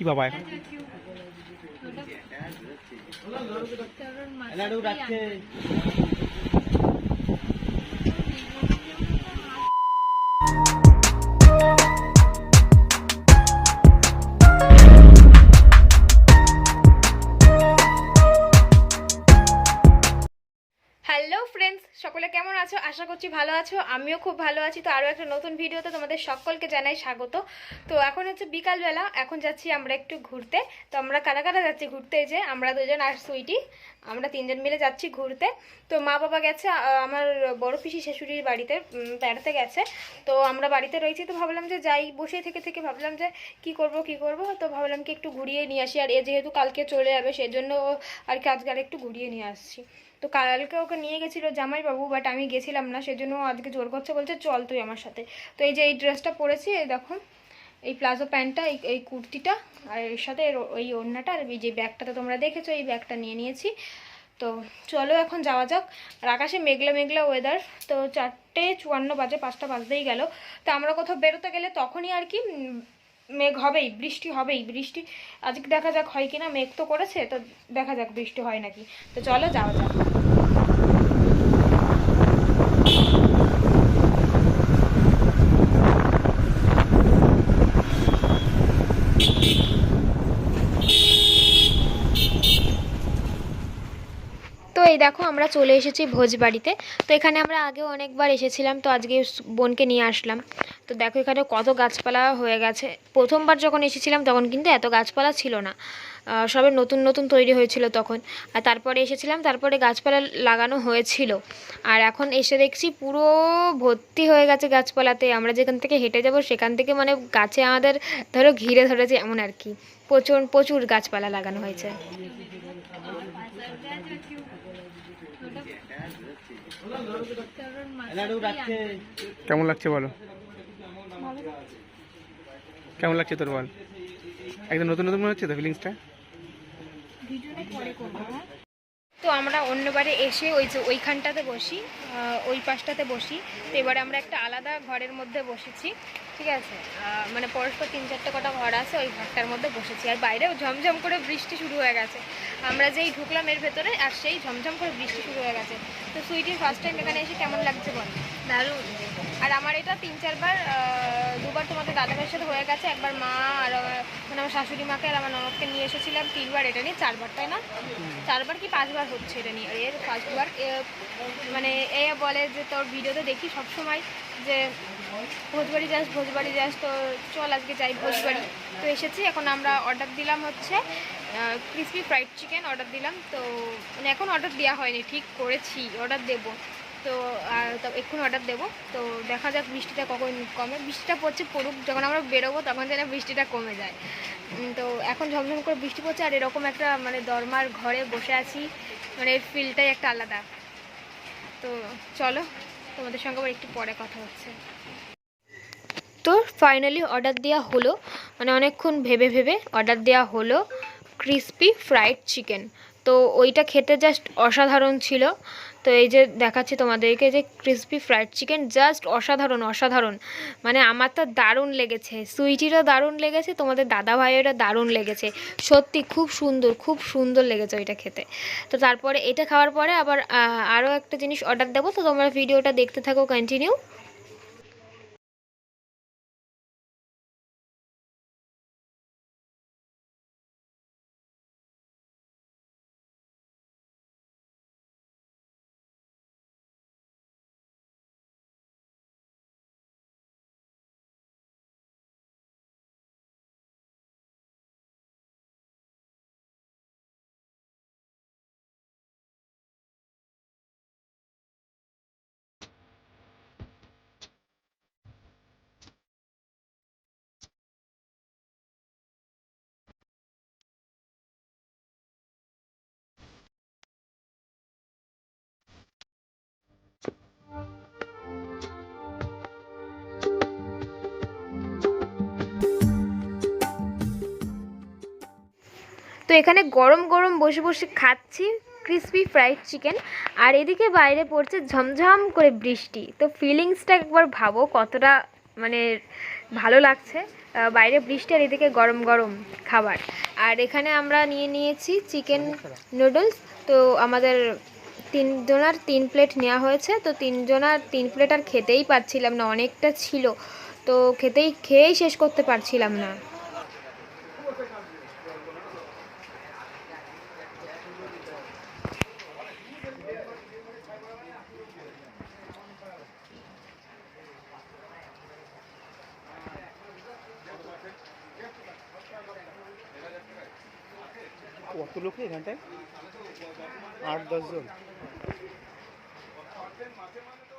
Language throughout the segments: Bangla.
কি বাবা এখন? আশা করছি ভালো আছো, আমিও খুব ভালো আছি। তো আরও একটা নতুন ভিডিওতে তোমাদের সকলকে জানাই স্বাগত। তো এখন হচ্ছে বিকালবেলা, এখন যাচ্ছি আমরা একটু ঘুরতে। তো আমরা কারা কারা যাচ্ছি ঘুরতে? যে আমরা দুজন আর সুইটি। আমরা তিনজন মিলে যাচ্ছি ঘুরতে। তো মা বাবা গেছে আমার বড় পিসি শাশুড়ির বাড়িতে বেড়াতে গেছে। তো আমরা বাড়িতে রয়েছি, তো ভাবলাম যে যাই, বসে থেকে থেকে ভাবলাম যে কি করব কি করব? তো ভাবলাম কি একটু ঘুরিয়ে নিয়ে আসি। আর এ যেহেতু কালকে চলে যাবে, সেজন্য আর কি আজকে আর একটু ঘুরিয়ে নিয়ে আসছি। তো কালকে ওকে নিয়ে গেছিল জামাইবাবু বাট আমি গেছিলাম না, সেজন্য আজকে জোর করছে, বলছে, চল তুই আমার সাথে। তো এই যে এই ড্রেসটা পরেছি, এই দেখো, এই প্লাজো প্যান্টটা, এই এই কুর্তিটা, আর এর সাথে ওই ওড়নাটা, আর এই যে ব্যাগটাতে তোমরা দেখেছ, এই ব্যাগটা নিয়ে নিয়েছি। তো চলো এখন যাওয়া যাক। আর আকাশে মেঘলা মেঘলা ওয়েদার তো চারটে চুয়ান্ন বাজে, পাঁচটা বাজতেই গেল। তো আমরা কোথাও বেরোতে গেলে তখনই আর কি মেঘ হবেই, বৃষ্টি হবেই, বৃষ্টি। আজকে দেখা যাক হয় কিনা, মেঘ তো করেছে, তো দেখা যাক বৃষ্টি হয় নাকি। তো চলো যাওয়া যাক। দেখো আমরা চলে এসেছি ভোজবাড়িতে। তো এখানে আমরা আগেও অনেকবার এসেছিলাম, তো আজকে বোনকে নিয়ে আসলাম। তো দেখো এখানে কত গাছপালা হয়ে গেছে। প্রথমবার যখন এসেছিলাম তখন কিন্তু এত গাছপালা ছিল না। সবে নতুন নতুন তৈরি হয়েছিল তখন। আর তারপরে এসেছিলাম, তারপরে গাছপালা লাগানো হয়েছিল। আর এখন এসে দেখছি পুরো ভর্তি হয়ে গেছে গাছপালাতে। আমরা যেখান থেকে হেঁটে যাব সেখান থেকে মানে গাছে আমাদের ধরো ঘিরে ধরেছে এমন আর কি। প্রচুর প্রচুর গাছপালা লাগানো হয়েছে। কেমন লাগছে বলো? কেমন লাগছে তোর বল? একদম নতুন নতুন মনে হচ্ছে তো ফিলিংসটা তো আমরা অন্যবারে এসে ওই যে ওইখানটাতে বসি ওই পাশটাতে বসি। তো এবারে আমরা একটা আলাদা ঘরের মধ্যে বসেছি, ঠিক আছে? মানে পরস্পর তিন চারটে কটা ঘর আছে, ওই ঘরটার মধ্যে বসেছি। আর বাইরেও ঝমঝম করে বৃষ্টি শুরু হয়ে গেছে। আমরা যেই ঢুকলাম এর ভেতরে, আর সেই ঝমঝম করে বৃষ্টি শুরু হয়ে গেছে। তো সুইটির ফার্স্ট টাইম এখানে এসে কেমন লাগছে বল? দারুণ। আর আমার এটা তিন চারবার দুবার তোমাদের দাদাভাইয়ের সাথে হয়ে গেছে। একবার মা আর মানে আমার শাশুড়ি মাকে আর আমার ননদকে নিয়ে এসেছিলাম তিনবার। এটা নিয়ে চারবার, তাই না? চারবার কি পাঁচবার হচ্ছে এটা নিয়ে? আর এর ফার্স্টবার মানে এ বলে যে তোর ভিডিওতে দেখি সব সময় যে, ভোজবাড়ি যাস ভোজবাড়ি যাস, তো চল আজকে যাই ভোজবাড়ি। তো এসেছি, এখন আমরা অর্ডার দিলাম হচ্ছে ক্রিসপি ফ্রাইড চিকেন অর্ডার দিলাম। তো মানে এখন অর্ডার দেওয়া হয়নি, ঠিক করেছি অর্ডার দেব। তো এক্ষুনি অর্ডার দেবো। তো দেখা যাক বৃষ্টিটা কখন কমে। বৃষ্টিটা পড়ছে পড়ুক, যখন আমরা বেরোবো তখন যেন বৃষ্টিটা কমে যায়। তো এখন ঝমঝম করে বৃষ্টি পড়ছে আর এরকম একটা মানে দরমার ঘরে বসে আছি। মানে এর ফিলটাই একটা আলাদা। তো চলো, তোমাদের সঙ্গে আবার একটু পরে কথা হচ্ছে। তো ফাইনালি অর্ডার দেওয়া হলো। মানে অনেকক্ষণ ভেবে ভেবে অর্ডার দেওয়া হলো ক্রিসপি ফ্রাইড চিকেন তো ওইটা খেতে জাস্ট অসাধারণ ছিল। তো এই যে দেখাচ্ছি তোমাদেরকে যে ক্রিসপি ফ্রাইড চিকেন জাস্ট অসাধারণ অসাধারণ। মানে আমার তো দারুণ লেগেছে। সুইটিরও দারুণ লেগেছে, তোমাদের দাদা ভাইয়েরও দারুণ লেগেছে। সত্যি খুব সুন্দর খুব সুন্দর লেগেছে ওইটা খেতে। তো তারপরে এটা খাওয়ার পরে আবার আরও একটা জিনিস অর্ডার দেবো, তো তোমরা ভিডিওটা দেখতে থাকো কন্টিনিউ তো এখানে গরম গরম বসে বসে খাচ্ছি ক্রিসপি ফ্রাইড চিকেন আর এদিকে বাইরে পড়ছে ঝমঝম করে বৃষ্টি। তো ফিলিংসটা একবার ভাবো কতটা মানে ভালো লাগছে বাইরে বৃষ্টি আর এদিকে গরম গরম খাবার। আর এখানে আমরা নিয়ে নিয়েছি চিকেন নুডলস তো আমাদের তিনজনার তিন প্লেট নেওয়া হয়েছে, তো তিনজনার তিন প্লেট আর খেতেই পারছিলাম না, অনেকটা ছিল। তো খেতেই, খেয়েই শেষ করতে পারছিলাম না। কত লোক এখানটায়? আট দশজন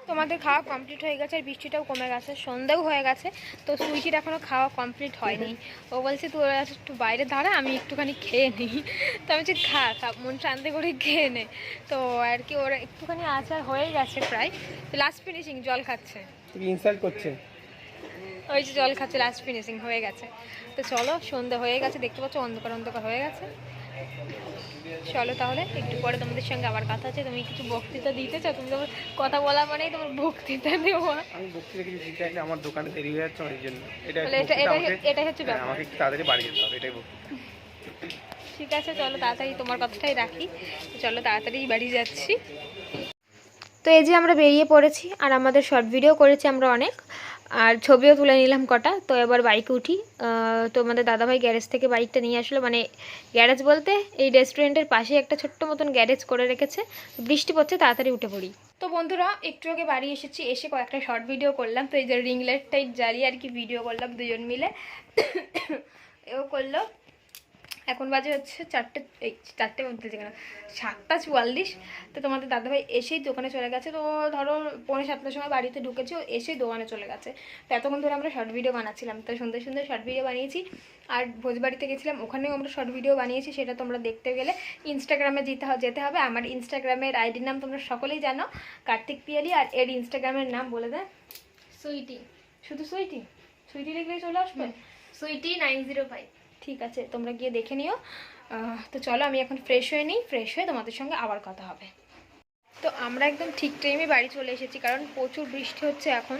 তোমাদের খাওয়া কমপ্লিট হয়ে গেছে আর বৃষ্টিটাও কমে গেছে সন্ধ্যাও হয়ে গেছে তো সুইটির এখনও খাওয়া কমপ্লিট হয়নি। ও বলছে তুই ওরা একটু বাইরে দাঁড়া আমি একটুখানি খেয়ে নিই। তো আমি বলছি খা খা মন শান্তি করে খেয়ে নে। তো আর কি ওরা একটুখানি আচার হয়ে গেছে প্রায়। লাস্ট ফিনিশিং জল খাচ্ছে। ইনসাল্ট করছে। ওই যে জল খাচ্ছে লাস্ট ফিনিশিং হয়ে গেছে। তো চলো সন্ধ্যা হয়ে গেছে দেখতে পাচ্ছ অন্ধকার অন্ধকার হয়ে গেছে। চলো তাহলে একটু পরে তোমাদের সঙ্গে আবার কথা আছে তুমি কিছু বক্তৃতা দিতে চাও? তুমি তোমার কথা বলা মানেই তোমার বক্তৃতা দেওয়া। আমি বক্তৃতা কিছু দিতে চাইলে আমার দোকানে দেরি হয়ে যাচ্ছে এই জন্য। এটা তাহলে এটা এটা এটাই হচ্ছে ব্যাপার আমাকে তাড়াতাড়ি বাড়ি যেতে হবে এটাই বক্তৃতা। ঠিক আছে চলো তাড়াতাড়ি তোমার কথাটাই রাখি। চলো তাড়াতাড়ি বাড়ি যাচ্ছি। তো এই যে আমরা বেরিয়ে পড়েছি আর আমাদের শর্ট ভিডিও করেছি আমরা অনেক। আর ছবিও তুলে নিলাম কটা। তো এবার বাইকে উঠি। তো আমাদের দাদাভাই গ্যারেজ থেকে বাইকটা নিয়ে আসলো। মানে গ্যারেজ বলতে এই রেস্টুরেন্টের পাশে একটা ছোট্ট মতন গ্যারেজ করে রেখেছে। বৃষ্টি পড়ছে, তাড়াতাড়ি উঠে পড়ি। তো বন্ধুরা, একটু আগে বাড়ি এসেছি, এসে কয়েকটা শর্ট ভিডিও করলাম। তো এই যে রিং লাইট টাইট জ্বালিয়ে আর কি ভিডিও করলাম দুজন মিলে। এও করল। এখন বাজে হচ্ছে চারটে এই চারটে বলতে কেন সাতটা চুয়াল্লিশ তো তোমাদের দাদাভাই এসেই দোকানে চলে গেছে। তো ধরো পৌনে সাতটার সময় বাড়িতে ঢুকেছি ও এসেই দোকানে চলে গেছে। তো এতক্ষণ ধরে আমরা শর্ট ভিডিও বানাচ্ছিলাম। তো সুন্দর সুন্দর শর্ট ভিডিও বানিয়েছি। আর ভোজবাড়িতে গেছিলাম ওখানেও আমরা শর্ট ভিডিও বানিয়েছি সেটা তোমরা দেখতে গেলে। ইনস্টাগ্রামে যেতে যেতে হবে। আমার ইনস্টাগ্রামের আইডির নাম তোমরা সকলেই জানো কার্তিক পিয়ালি আর এর ইনস্টাগ্রামের নাম বলে দেয়? সুইটি। শুধু সুইটি? সুইটি লিখলেই চলে আসবে? Sweety nine zero five. ঠিক আছে, তোমরা গিয়ে দেখে নিও। তো চলো আমি এখন ফ্রেশ হয়ে নিই ফ্রেশ হয়ে তোমাদের সঙ্গে আবার কথা হবে। তো আমরা একদম ঠিক টাইমে বাড়ি চলে এসেছি, কারণ প্রচুর বৃষ্টি হচ্ছে এখন।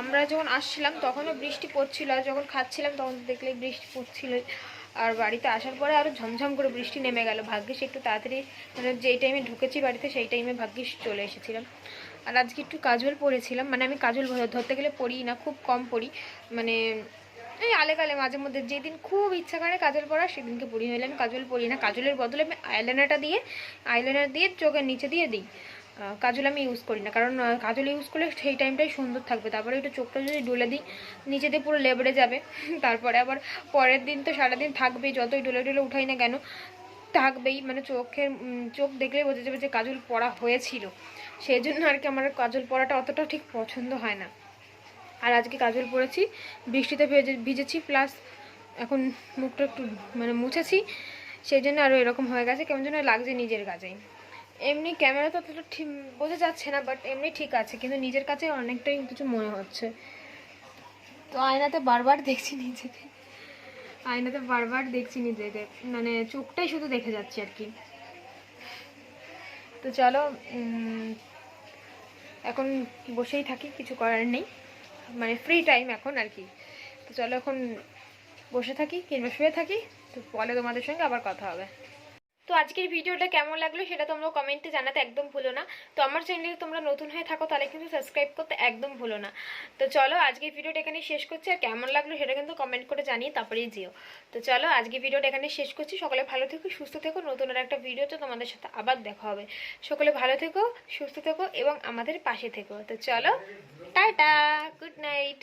আমরা যখন আসছিলাম, তখনও বৃষ্টি পড়ছিল, আর যখন খাচ্ছিলাম, তখন দেখলে বৃষ্টি পড়ছিল। আর বাড়িতে আসার পরে আরও ঝমঝম করে বৃষ্টি নেমে গেল। ভাগ্যিস একটু তাড়াতাড়ি মানে যেই টাইমে ঢুকেছি বাড়িতে, সেই টাইমে ভাগ্যিস চলে এসেছিলাম। আর আজকে একটু কাজল পরেছিলাম মানে আমি কাজল ধরতে গেলে পড়ি না, খুব কম পড়ি। মানে এই আলে কালে মাঝে মধ্যে যেদিন খুব ইচ্ছা করে কাজল পরা সেদিনকে পড়ি। হইলে আমি কাজল পড়ি না। কাজলের বদলে আমি আইলাইনারটা দিয়ে আইলাইনার দিয়ে চোখের নিচে দিয়ে দিই। কাজল আমি ইউজ করি না। কারণ কাজল ইউজ করলে সেই টাইমটাই সুন্দর থাকবে। তারপরে একটু চোখটা যদি ডলে দিই, নিচে দিয়ে পুরো লেবড়ে যাবে। তারপরে আবার পরের দিন তো সারাদিন থাকবেই, যতই ডলে ডলে উঠাই না কেন, থাকবেই। মানে চোখের চোখ দেখলেই বোঝা যাবে যে কাজল পরা হয়েছিল। সেই জন্য আর কি আমার কাজল পরাটা অতটা ঠিক পছন্দ হয় না। আর আজকে কাজল পরেছি বৃষ্টিতে ভেজে, ভিজেছি প্লাস এখন মুখটা একটু মানে মুছেছি, সেই জন্য আরও এরকম হয়ে গেছে, কেমন যেন লাগছে নিজের কাছেই এমনি ক্যামেরা তো অতটা ঠিক বোঝা যাচ্ছে না বাট এমনি ঠিক আছে, কিন্তু নিজের কাছে অনেকটাই কিছু মনে হচ্ছে। তো আয়নাতে বারবার দেখছি নিজেকে, আয়নাতে বারবার দেখছি নিজেকে মানে চোখটাই শুধু দেখে যাচ্ছি আর কি। তো চলো এখন বসেই থাকি, কিছু করার নেই। মানে ফ্রি টাইম এখন আর কি। তো চলো এখন বসে থাকি, কিংবা শুয়ে থাকি, তো পরে তোমাদের সঙ্গে আবার কথা হবে। তো আজকের ভিডিওটা কেমন লাগল সেটা তোমরা কমেন্টে জানাতে একদম ভুলো না। তো আমার চ্যানেলে তোমরা নতুন হয়ে থাকো তাহলে কিন্তু সাবস্ক্রাইব করতে একদম ভুলো না। তো চলো আজকের ভিডিওটা এখানে শেষ করছি আর কেমন লাগল সেটা কিন্তু কমেন্ট করে জানিয়ে তারপরেই যেও। তো চলো আজকে ভিডিওটা এখানে শেষ করছি। সকলে ভালো থেকো, সুস্থ থেকো। নতুন আর একটা ভিডিওতে তোমাদের সাথে আবার দেখা হবে। সকলে ভালো থেকো, সুস্থ থেকো এবং আমাদের পাশে থেকো। তো চলো, টাটা গুড নাইট